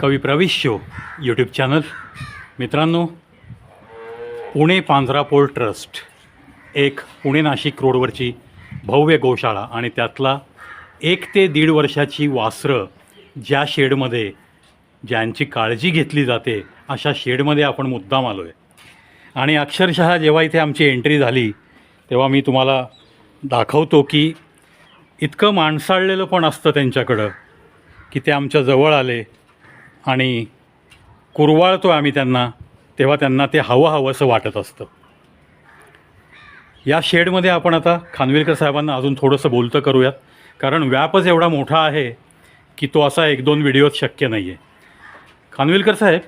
कवी प्रवेश show YouTube channel मित्रांनो पुणे पांझरा पोल ट्रस्ट एक पुणे नाशिक रोडवरची भव्य गोशाळा आणि त्यातला एक ते दीड वर्षाची वासरं ज्या शेडमध्ये ज्यांची काळजी घेतली जाते अशा शेडमध्ये आपण मुद्दाम आलो आहे आणि अक्षरशः जेव्हा इथे आमची एंट्री झाली तेव्हा मी तुम्हाला दाखवतो की इतकं माणसाळलेलं पण असतं त्यांच्याकडं की ते आमच्या जवळ आले आणि कुरवाळतो आम्ही त्यांना तेव्हा त्यांना ते हवं हवंसं वाटत असतं. या शेडमध्ये आपण आता खानविलकर साहेबांना अजून थोडंसं बोलतं करूयात. कारण व्यापच एवढा मोठा आहे की तो असा एक दोन व्हिडिओत शक्य नाही आहे खानविलकर साहेब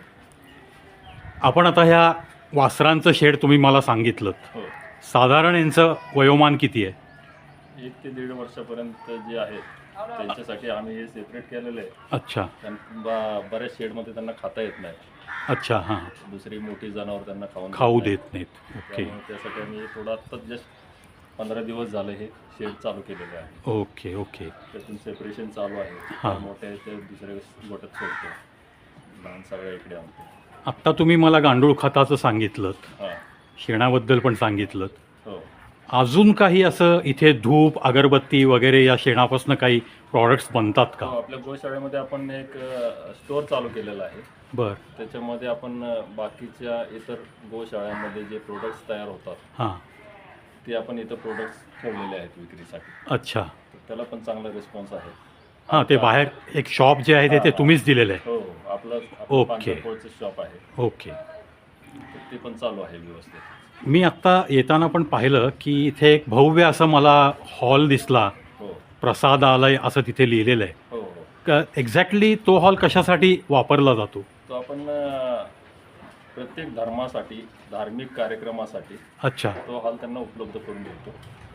आपण आता ह्या वासरांचं शेड तुम्ही मला सांगितलं. हो. साधारण यांचं वयोमान किती आहे? एक ते दीड वर्षापर्यंत जे आहेत त्यांच्यासाठी आम्ही हे सेपरेट केलेलं आहे. अच्छा. त्यां- बा- बऱ्याच शेडमध्ये त्यांना खाता येत नाही. अच्छा हां. दुसरी मोठी जनावर त्यांना खाऊन खाऊ नाही. देत नाहीत. ओके त्यामुळे त्यासाठी आम्ही थोडं आत्ताच जस्ट पंधरा दिवस झाले हे शेड चालू केलेले आहे. ओके ओके त्यातून सेपरेशन चालू आहे. हां. मोठे ते दुसऱ्या गोट्यात सोडतो. लहान सगळ्या इकडे आणतो. आत्ता तुम्ही मला गांडूळ खताचं सांगितलं हां. शेणाबद्दल पण सांगितलं हो. अजून काही असं इथे धूप अगरबत्ती वगैरे या शेणापासून काही प्रॉडक्ट्स बनतात का? हो, आपल्या गोशाळेमध्ये आपण एक स्टोअर चालू केलेला आहे. बर. त्याच्यामध्ये आपण बाकीच्या इतर गोशाळांमध्ये जे प्रोडक्ट्स तयार होतात हां. ते आपण इथं प्रोडक्ट्स ठेवलेले आहेत विक्रीसाठी. अच्छा. तर त्याला पण चांगला रिस्पॉन्स आहे. हां ते बाहेर एक शॉप जे आहे ते ते तुम्हीच दिलेलं आहे. हो आपलं ओके. शॉप आहे. ओके. तर ते पण चालू आहे व्यवस्थित. मी आत्ता येताना पण पाहिलं की इथे एक भव्य असं मला हॉल दिसला. हो. प्रसादालय असं तिथे लिहिलेलं आहे. हो हो. एक्झॅक्टली तो हॉल कशासाठी वापरला जातो? तो आपण प्रत्येक धर्मासाठी धार्मिक कार्यक्रमासाठी अच्छा. तो हॉल त्यांना उपलब्ध करून देतो.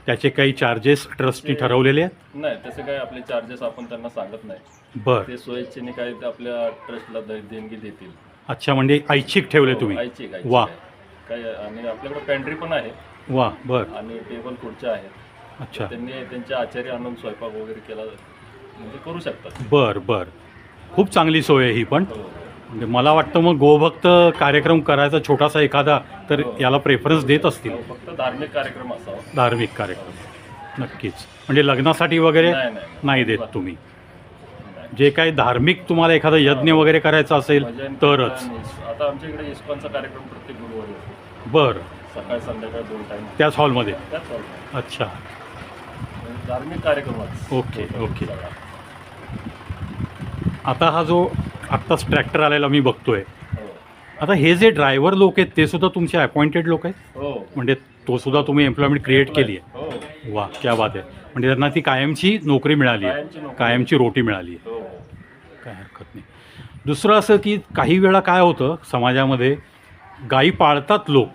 त्याचे काही चार्जेस ट्रस्टनी ठरवलेले आहेत? नाही तसे काही आपले चार्जेस आपण त्यांना सांगत नाही. बरं. ते स्वइच्छेने काही ते आपल्या ट्रस्टला देणगी देतील. अच्छा म्हणजे ऐच्छिक ठेवले हो, तुम्ही? ऐच्छिक वा. काय आणि आपल्याकडे पॅन्ट्री पण आहे. वा बरं. आणि टेबल खुर्च्या आहेत. अच्छा. त्यांनी त्यांचे आचार्य आणून स्वयंपाक वगैरे केला म्हणजे करू शकतात. बर बर. खूप चांगली सोय आहे ही पण. हो. म्हणजे मला वाटतं मग गोभक्त कार्यक्रम करायचा छोटासा एखादा तर हो. याला प्रेफरन्स देत असतील. हो, फक्त धार्मिक कार्यक्रम असावा. धार्मिक कार्यक्रम. नक्कीच. म्हणजे लग्नासाठी वगैरे नाही, नाही, नाही. नाही देत तुम्ही. जे काही धार्मिक तुम्हाला एखादा यज्ञ वगैरे करायचा असेल तरच. आता आमच्या इकडे इस्कॉनचा कार्यक्रम प्रत्येक गुरुवारी होतो बर. सकाळ संध्याकाळ दोन टाइम त्याच हॉलमध्ये त्याच हॉलमध्ये. अच्छा. धार्मिक कार्यक्रम ओके, ओके. आता हा जो आत्ताच ट्रॅक्टर आलेला मी बघतोय. हो. आता हे जे ड्रायव्हर लोक आहेत ते सुद्धा तुमचे अपॉइंटेड लोक आहेत? हो. म्हणजे तो सुद्धा तुम्ही एम्प्लॉयमेंट क्रिएट केली आहे? हो. वा क्या बात आहे. म्हणजे त्यांना ती कायमची नोकरी मिळाली आहे. कायमची रोटी मिळाली आहे. हो. काय हरकत नाही. दुसरं असं की काही वेळा काय होतं समाजामध्ये गायी पाळतात लोक.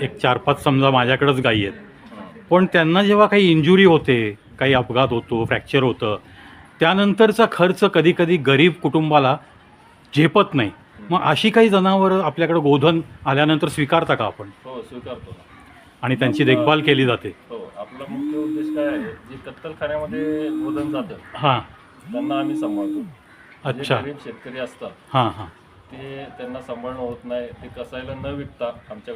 एक चार पाच समजा माझ्याकडंच गायी आहेत. पण त्यांना जेव्हा काही इंजुरी होते काही अपघात होतो फ्रॅक्चर होतं त्यानंतरचा खर्च कधी कधी गरीब कुटुंबाला झेपत नाही. मग अशी काही जनावरं आपल्याकडं गोधन आल्यानंतर स्वीकारता का आपण? हो स्वीकारतो ना. आणि त्यांची देखभाल केली जाते. हो आपला मुख्य उद्देश काय आहे? जे कत्तलखान्यामध्ये गोधन जातं हां. त्यांना आम्ही सांभाळतो. जे अच्छा. गरीब शेतकरी असतात. हां हां. ते त्यांना सांभाळणं होत नाही. ते कसायला न विकता आमच्या